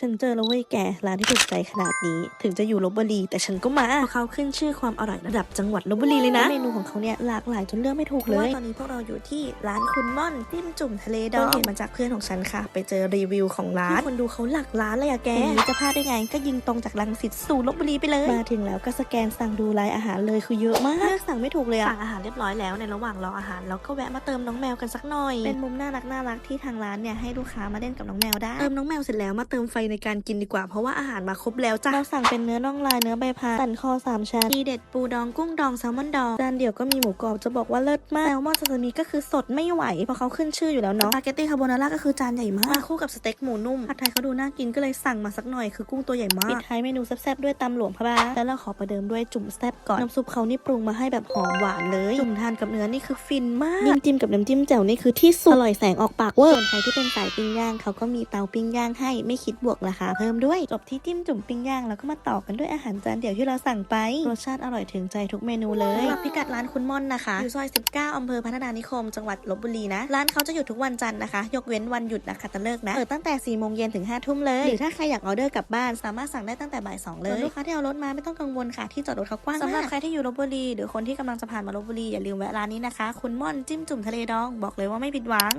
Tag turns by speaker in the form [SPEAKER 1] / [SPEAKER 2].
[SPEAKER 1] ฉันเจอแล้วเว้ยแกร้านที่ถูกใจขนาดนี้ ถึงจะอยู่ลบบุรีแต่ฉันก็มาเพราะเขาขึ้นชื่อความอร่อยระดับจังหวัดลบบุรีเลยนะ เมนูของเขาเนี่ยหลากหลายจนเลือกไม่ถูกเลยตอนนี้พวกเราอยู่ที่ร้านคุณม่อนจิ้มจุ่มทะเลดองเห็นมาจากเพื่อนของฉันค่ะ ไปเจอรีวิวของร้านคนดูเขาหลักล้านเลยอะแกอย่างนี้จะพลาดได้ไง ก็ยิงตรงจากรังสิตสู่ลบบุรีไปเลย มาถึงแล้วก็สแกนสั่งดูรายอาหารเลยคือเยอะมากเลือกสั่งไม่ถูกเลยอะสั่งอาหารเรียบร้อยแล้วในระหว่างรออาหารเราก็แวะมาเติมน้องแมวกันสักหน่อยเป็นมุมน่ารักน่ารักที่ทางร้านเนี่ยให้ลูกค้ามาเล่นกับน้องแมวได้เติมน้องแมวเสร็จแล้วมาเติมไฟในการกินดีกว่า เพราะว่าอาหารมาครบแล้วจ้ะเราสั่งเป็นเนื้อน่องลายเนื้อใบพายสันคอสามชั้นมีเด็ดปูดองกุ้งดองแซลมอนดองจานเดียวก็มีหมูกรอบจะบอกว่าเลิศมากแซลมอนซาซิมิก็คือสดไม่ไหวเพราะเขาขึ้นชื่ออยู่แล้วเนาะสปาเกตตี้คาโบนาร่าก็คือจานใหญ่มากมาคู่กับสเต็กหมูนุ่มผัดไทยเขาดูน่ากินก็เลยสั่งมาสักหน่อยคือกุ้งตัวใหญ่มากปิดท้ายเมนูแซ่บๆด้วยตำหลวงพระบางแล้วเราขอประเดิมด้วยจุ่มแซ่บก่อนน้ำซุปเขานี่ปรุงมาให้แบบหอมหวานเลยจุ่มทานกับเนื้อนี่คือฟินมากน้ำจิ้มกับน้ำจิ้มแจ่วนี่คือที่สุดอร่อยแสงออกปากเวอร์ส่วนใครที่เป็นสายปิ้งย่างเขาก็มีเตาปิ้งย่างให้ไม่คิดบวกราคาเพิ่มด้วย จบที่จิ้มจุ่มปิ้งย่างแล้วก็มาต่อกันด้วยอาหารจานเดี่ยวที่เราสั่งไป รสชาติอร่อยถึงใจทุกเมนูเลยสำหรับพิกัดร้านคุณม่อนนะคะอยู่ซอย 19อำเภอพัฒนานิคม จังหวัดลบบุรีนะ ร้านเขาจะอยู่ทุกวันจันทร์นะคะ ยกเว้นวันหยุดนะคะตะเลิกนะ เปิดตั้งแต่4โมงเย็นถึง5ทุ่มเลย หรือถ้าใครอยากออเดอร์กลับบ้านสามารถสั่งได้ตั้งแต่บ่าย2เลยส่วนลูกค้าที่เอารถมาไม่ต้องกังวลค่ะที่จอดรถเขากว้างมากสำหรับใครที่อยู่ลบบุรีหรือคนที่กำลังจะผ่านมาลบบุรีอย่าลืมแวะร้านนี้นะคะ คุณม่อนจิ้มจุ่มทะเลดองบอกเลยว่าไม่ผิดหวัง